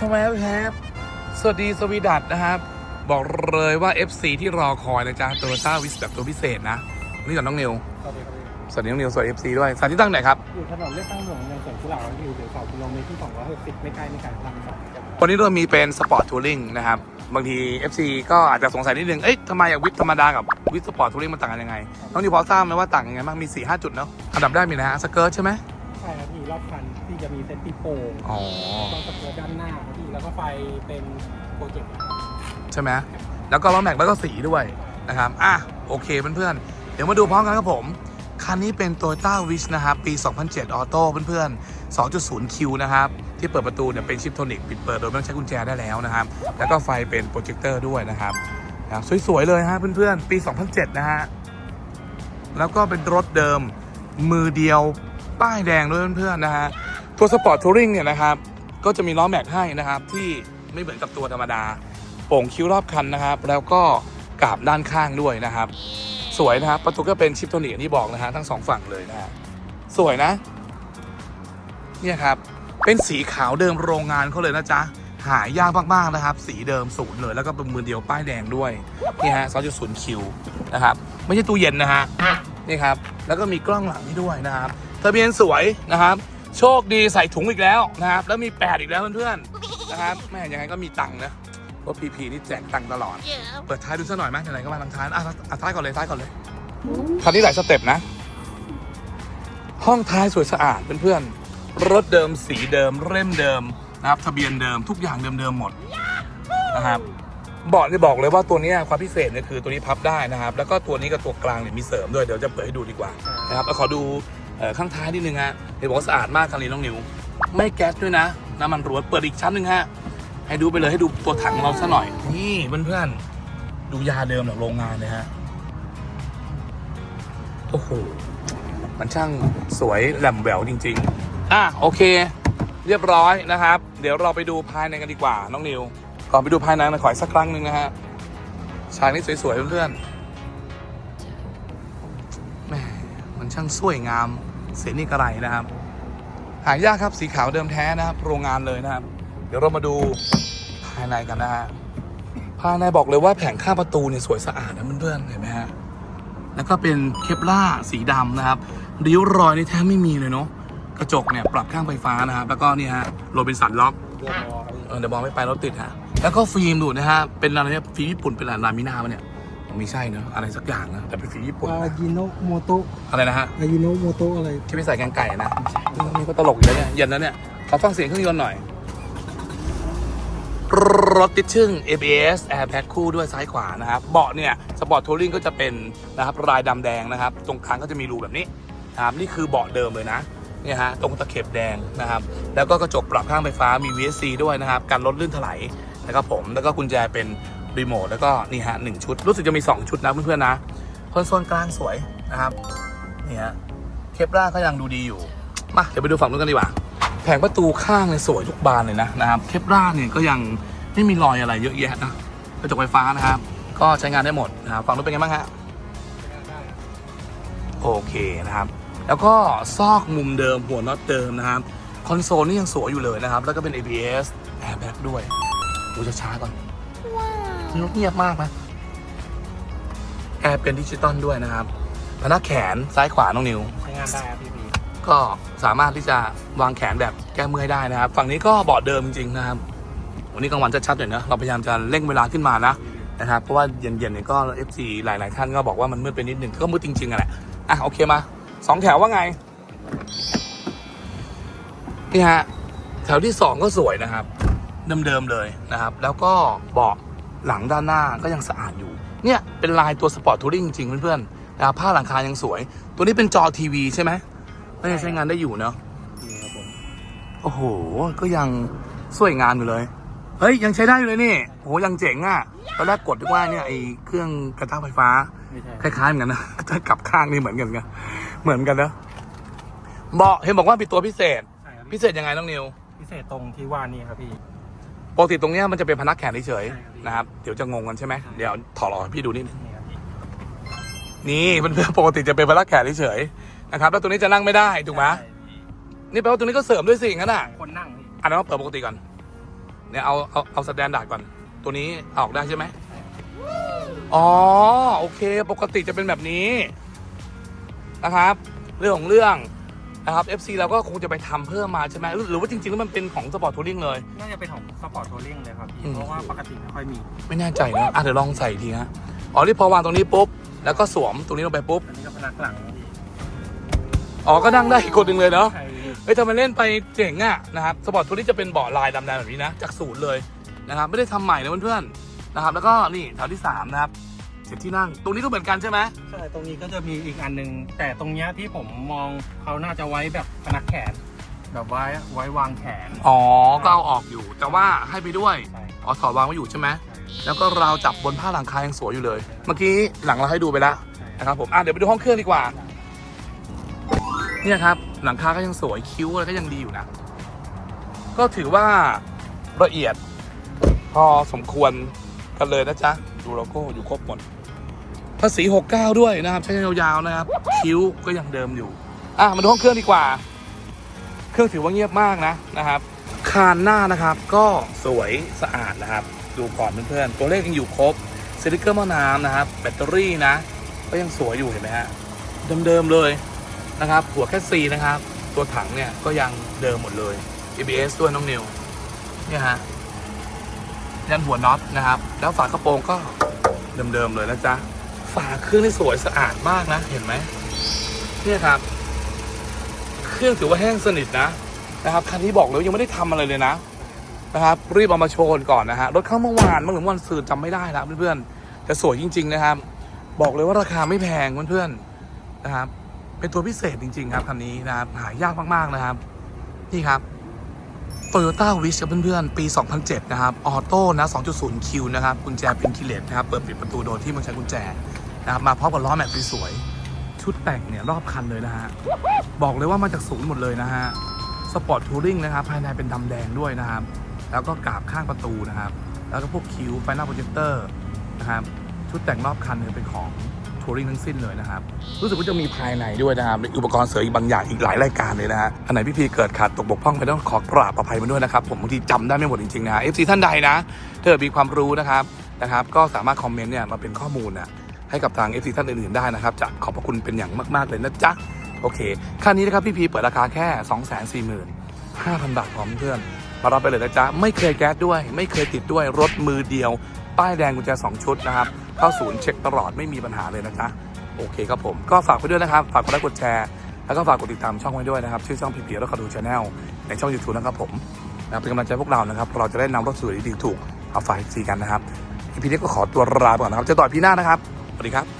ชแวบแฮบสวัสดีสวีดัตนะครับ บอกเลยว่า FC ที่รอคอยนะจ๊ะโตโยต้าวิสแบบตัวพิเศษนะนี่ก่อนน้องนิวสวัสดีครับพี่สวัสดีน้องนิวสวัสดี FC ด้วยสถานที่ตั้งไหนครับ อยู่ถนนเลือกตั้งหลวงในสวนกุหลาบอยู่ถึงสองกิโลเมตรที่สองร้อยหกสิบไม่ไกลไม่ไกลพลังสองครับวันนี้เรามีเป็นสปอร์ตทัวริงนะครับ บางที FC ก็อาจจะสงสัยนิดนึง เอ๊ะทำไมอะวิทธรรมดากับวิทสปอร์ตทัวริงมันต่างกันยังไง น้องนิวพอทราบไหมว่าต่างยังไงบ้างมี4 5จุดเนาะอันดับแรกมีนะฮะสเกิร์ตใช่ไหมใช่ครับพี่รอบคันที่ จะมีเซตติโปร่งอ๋อ ต้องสเกิร์ตด้านหน้าครับพี่แล้วก็ไฟเป็นโปรเจกต์ใช่ไหมแล้วก็ล้อแม็กแล้วก็สีด้วยนะครับ อะ โอเคเพื่อนๆ เดี๋ยวมาดูพร้อมกันครับผม คันนี้เป็น Toyota Wish นะครับ ปี 2007 ออโต้เพื่อนๆ 2.0 Q นะครับ ที่เปิดประตูเนี่ยเป็นชิปโทนิกปิดเปิดโดยไม่ต้องใช้กุญแจได้แล้วนะครับ แล้วก็ไฟเป็นโปรเจคเตอร์ด้วยนะครับนะครับสวยๆ เลยฮะเพื่อนๆ ปี 2007 นะฮะ แล้วก็เป็นรถเดิมมือเดียวป้ายแดงด้วยเพื่อนๆ นะฮะ ตัวสปอร์ตทัวริงเนี่ยนะครับ ก็จะมีล้อแม็กให้นะครับ ที่ไม่เหมือนกับตัวธรรมดา โป่งคิ้วรอบคันนะครับ แล้วก็กาบด้านข้างด้วยนะครับ สวยนะครับ ประตูก็เป็นชิปโทนิกอย่างที่บอกนะฮะทั้งสองฝั่งเลยนะฮะสวยนะ เนี่ยครับ เป็นสีขาวเดิมโรงงานเขาเลยนะจ๊ะ หายากมากๆนะครับ สีเดิมศูนย์เลย แล้วก็เป็นมือเดียวป้ายแดงด้วยนี่ฮะ2.0คิวนะครับ ไม่ใช่ตู้เย็นนะฮะ นี่ครับ แล้วก็มีกล้องหลังนี่ด้วยนะครับ ทะเบียนสวยนะครับ โชคดีใส่ถุงอีกแล้วนะครับ แล้วมีแปดอีกแล้วเพื่อนๆนะครับแม่ยังไงก็มีตังค์นะเพราะพีพีนี่แจกตังค์ตลอด เปิดท้ายดูสักหน่อยไหมไหนๆก็มาทางท้ายอะอะท้ายก่อนเลยท้ายก่อนเลยคันนี้หลายสเต็ปนะ ห้องท้ายสวยสะอาดเพื่อนๆรถเดิมสีเดิมเล่มเดิมนะครับทะเบียนเดิมทุกอย่างเดิมๆหมดนะครับเบาะนี่บอกเลยว่าตัวเนี้ยความพิเศษเนี่ยคือตัวนี้พับได้นะครับ แล้วก็ตัวนี้กับตัวกลางเนี่ยมีเสริมด้วยเดี๋ยวจะเปิดให้ดูดีกว่านะครับแล้วขอดูเอ่อ ข้างท้ายนิดนึงฮะเห็นบอกสะอาดมากคันนี้น้องนิว ไม่แก๊สด้วยนะ น้ำมันรวเปิดอีกชั้นหนึ่งฮะ ให้ดูไปเลยให้ดูตัวถังเราซะหน่อย นี่เพื่อนๆดูยาเดิมจากโรงงานเลยฮะ โอ้โห มันช่างสวยแหลมแหววจริง ๆ อะโอเค เรียบร้อยนะครับ เดี๋ยวเราไปดูภายในกันดีกว่าน้องนิว ก่อนไปดูภายในมาขออีกสักครั้งหนึ่งนะฮะ ฉากนี้สวยๆเพื่อนๆแหมมันช่างสวยงาม เสีนี่กระไรนะครับ หายากครับสีขาวเดิมแท้นะครับ โรงงานเลยนะครับ เดี๋ยวเรามาดูภายในกันนะฮะภายในบอกเลยว่าแผงข้างประตูเนี่ยสวยสะอาดนะเพื่อนๆเห็นไหมฮะแล้วก็เป็นเคปล่าสีดำนะครับริ้วรอยนี่แทบไม่มีเลยเนาะกระจกเนี่ยปรับข้างไฟฟ้านะครับ แล้วก็นี่ฮะโรบินสันล็อกเดี๋ยวมองไม่ไปรถติดฮะแล้วก็ฟิล์มดูนะฮะเป็นอะไรที่ฟิล์มญี่ปุ่นเป็นอะไรลามินาปะเนี่ย ไม่ใช่เนอะอะไรสักอย่างนะแต่เป็นฟิล์มญี่ปุ่นอานะยิโนโมโตะอะไรนะฮะอายิโนโมโตะอะไรที่ไม่ใส่แกงไก่นะนี่ก็ตลกอยู่แล้วเนี่ยเย็นแล้วเนี่ยขอฟังเสียงเครื่องยนต์หน่อยรถติดชึ่ง ABS Airbag คู่ด้วยซ้ายขวานะครับเบาะเนี่ยสปอร์ตทัวริงก็จะเป็นนะครับลายดำแดงนะครับ ตรงกลางก็จะมีรูแบบนี้นะครับนี่คือเบาะเดิมเลยนะเนี่ยฮะตรงตะเข็บแดงนะครับ แล้วก็กระจกปรับข้างไฟฟ้ามี VSC ด้วยนะครับกันรถลื่นถลายนะครับผมแล้วก็กุญแจเป็น รีโมทแล้วก็นี่ฮะหนึ่งชุด รู้สึกจะมี 2 ชุดนะเพื่อนๆนะคอนโซลกลางสวยนะครับนี่ฮะเคปล่าก็ยังดูดีอยู่ มาเดี๋ยวไปดูฝั่งนู้นกันดีกว่า แผงประตูข้างเนี่ยสวยทุกบานเลยนะนะครับเคปล่าเนี่ยก็ยังไม่มีรอยอะไรเยอะแยะนะกระจกไฟฟ้านะครับ ก็ใช้งานได้หมดนะครับฝั่งนู้นเป็นไงบ้างฮะโอเคนะครับ แล้วก็ซอกมุมเดิมหัวน็อตเดิมนะครับคอนโซลนี่ยังสวยอยู่เลยนะครับ แล้วก็เป็น ABS airbag ด้วยดูช้าๆก่อน เงียบมากนะแอร์เป็นดิจิตอลด้วยนะครับพนักแขนซ้ายขวาน้องนิว ใช้งานได้ครับพี่พีก็สามารถที่จะวางแขนแบบแก้เมื่อยได้นะครับ ฝั่งนี้ก็เบาะเดิมจริงๆนะครับ วันนี้กลางวันจะชัดหน่อยนะเราพยายามจะเร่งเวลาขึ้นมานะนะครับ เพราะว่าเย็นๆเนี่ยก็ FC หลายๆท่านก็บอกว่ามันมืดไปนิดหนึ่งก็มืดจริงๆอะแหละอะโอเคมาสองแถวว่าไงนี่ฮะแถวที่สองก็สวยนะครับ เดิมๆเลยนะครับ แล้วก็เบาะ หลังด้านหน้าก็ยังสะอาดอยู่ เนี่ย เป็นลายตัวสปอร์ตทัวริงจริงๆเพื่อนๆนะครับผ้าหลังคายังสวย ตัวนี้เป็นจอทีวีใช่ไหมก็ยังใช้งานได้อยู่เนาะนี่ครับผมโอ้โห ก็ยังสวยงามอยู่เลย เฮ้ย ยังใช้ได้อยู่เลยนี่โอ้โหยังเจ๋งอะตอนแรกกดดูว่าเนี่ยไอ้เครื่องกระทะไฟฟ้า ไม่ใช่คล้ายๆเหมือนกันนะ ถ้ากลับข้างนี่เหมือนกันกันเหมือนกันนะเบาะเห็นบอกว่าเป็นตัวพิเศษ ใช่ครับพิเศษยังไงน้องนิว พิเศษตรงที่ว่านี่ครับพี่ ปกติตรงเนี้ยมันจะเป็นพนักแขนเฉยใช่ครับๆนะครับ เดี๋ยวจะงงกันใช่ไหมเดี๋ยวถอดออกให้พี่ดูนิดนึงนี่ครับพี่นี่เพื่อนๆปกติจะเป็นพนักแขนเฉยๆนะครับ แล้วตัวนี้จะนั่งไม่ได้ถูกไหมใช่พี่นี่แปลว่าตัวนี้ก็เสริมด้วยสิงั้นอะคนนั่งพี่อันนั้นเปิดปกติก่อนเนี่ยเอาเอาเอาสแตนดาร์ดก่อน ตัวนี้ออกได้ใช่ไหมอ๋อโอเค ปกติจะเป็นแบบนี้นะครับ เรื่องของเรื่อง นะครับ FC เราก็คงจะไปทำเพิ่มมาใช่ไหมหรือหรือว่าจริงๆแล้วมันเป็นของสปอร์ตทัวริงเลย น่าจะเป็นของสปอร์ตทัวริงเลยครับพี่ อืม เพราะว่าปกติไม่ค่อยมี ไม่แน่ใจนะอะเดี๋ยวลองใส่อีกทีฮะอ๋อที่พอวางตรงนี้ปุ๊บแล้วก็สวมตรงนี้ลงไปปุ๊บอันนี้ก็พนักหลังนะพี่อ๋อก็นั่งได้อีกคนหนึ่งเลยเนาะ ใช่เฮ้ยทำไมเล่นไปเจ๋งอะนะครับสปอร์ตทัวริงจะเป็นเบาะลายดำๆแบบนี้นะ จากศูนย์เลยนะครับ ไม่ได้ทำใหม่นะเพื่อนๆนะครับ แล้วก็นี่แถวที่สามนะครับ เจ็ดที่นั่ง ตรงนี้ก็เหมือนกันใช่ไหมใช่ตรงนี้ก็จะมีอีกอันหนึง แต่ตรงเนี้ยที่ผมมองเขาน่าจะไว้แบบพนักแขน แบบไว้ไว้วางแขนอ๋อก็เอาออกอยู่ แต่ว่าให้ไปด้วยใช่อ๋อถอดวางไว้อยู่ใช่ไหมแล้วก็ราวจับบนผ้าหลังคายังสวยอยู่เลย เมื่อกี้หลังเราให้ดูไปแล้วนะครับผมอะเดี๋ยวไปดูห้องเครื่องดีกว่า เนี่ยครับหลังคาก็ยังสวยคิ้วอะไรก็ยังดีอยู่นะ ก็ถือว่าละเอียด พอสมควรกันเลยนะจ๊ะ ดูโลโก้อยู่ครบหมด ภาษี 69 ด้วยนะครับ ใช้ยาวๆนะครับ คิ้วก็ยังเดิมอยู่ อะ มาดูห้องเครื่องดีกว่า เครื่องถือว่าเงียบมากนะนะครับ คานหน้านะครับ ก็สวยสะอาดนะครับ ดูก่อนเพื่อนๆ ตัวเลขยังอยู่ครบสติกเกอร์หม้อน้ำนะครับ แบตเตอรี่นะ ก็ยังสวยอยู่เห็นไหมฮะ เดิมๆเลยนะครับ หัวแค่ซีนะครับ ตัวถังเนี่ยก็ยังเดิมหมดเลย ABS ด้วยน้องนิว เนี่ยฮะ ยันหัวน็อตนะครับ แล้วฝากระโปรงก็เดิมๆเลยนะจ๊ะ ฝาเครื่องนี่สวยสะอาดมากนะเห็นไหมเนี่ยครับ เครื่องถือว่าแห้งสนิทนะนะครับคันนี้บอกเลยยังไม่ได้ทำอะไรเลยนะนะครับรีบเอามาโชว์ก่อนนะฮะรถเข้าเมื่อวานเมื่อหรือวันซืนจำไม่ได้แล้วเพื่อนๆแต่สวยจริง ๆ นะครับ บอกเลยว่าราคาไม่แพงเพื่อนๆนะครับ เป็นตัวพิเศษจริง ๆ ครับคันนี้นะครับหายากมากๆนะครับ นี่ครับ Toyota Wish ครับเพื่อนๆ ปี 2007 นะครับ ออโต้นะ 2.0คิวนะครับ กุญแจเป็นคีเลสนะครับ เปิดปิดประตูโดยที่ไม่ใช้กุญแจนะครับ มาพร้อมกับล้อแม็กซ์สวย ชุดแต่งเนี่ย รอบคันเลยนะฮะ บอกเลยว่ามาจากศูนย์หมดเลยนะฮะ สปอร์ตทัวริงนะครับ ภายในเป็นดำแดงด้วยนะครับ แล้วก็กราบข้างประตูนะครับ แล้วก็พวกคิวไฟหน้าโปรเจคเตอร์นะครับ ชุดแต่งรอบคันเนี่ยเป็นของ ทัวริงทั้งสิ้นเลยนะครับรู้สึกว่าจะมีภายในด้วยนะครับอุปกรณ์เสริมอีกบางอย่างอีกหลายรายการเลยนะฮะอันไหนพี่พีเกิดขาดตกบกพร่องไปต้องขอกราบอภัยมาด้วยนะครับผมบางทีจำได้ไม่หมดจริงๆนะ FC ท่านใดนะถ้าเกิดมีความรู้นะครับนะครับ ก็สามารถคอมเมนต์เนี่ยมาเป็นข้อมูลนะให้กับทาง FC ท่านอื่นๆได้นะครับจะขอบพระคุณเป็นอย่างมากๆเลยนะจ๊ะโอเคคันนี้นะครับพี่พีเปิดราคาแค่ 2 4 5 0 0 0 บาทพร้อมเพื่อนมารับไปเลยนะจ๊ะไม่เคยแก๊สด้วย ไม่เคยติดด้วยรถมือเดียว ป้ายแดงกุญแจ2ชุดนะครับ เข้าศูนย์เช็คตลอดไม่มีปัญหาเลยนะจ๊ะโอเคครับผมก็ฝากไปด้วยนะครับ ฝากกดไลค์กดแชร์ แล้วก็ฝากกดติดตามช่องไว้ด้วยนะครับชื่อช่องพีพีแล้วก็ดูชาแนลในช่อง YouTube นะครับผมนะเป็นกำลังใจพวกเรานะครับเราจะได้นำรถสวยดีๆถูกเอาฝากซีกันนะครับพีพีนี้ก็ขอตัวลาไปก่อนนะครับเจอต่อพี่หน้านะครับสวัสดีครับ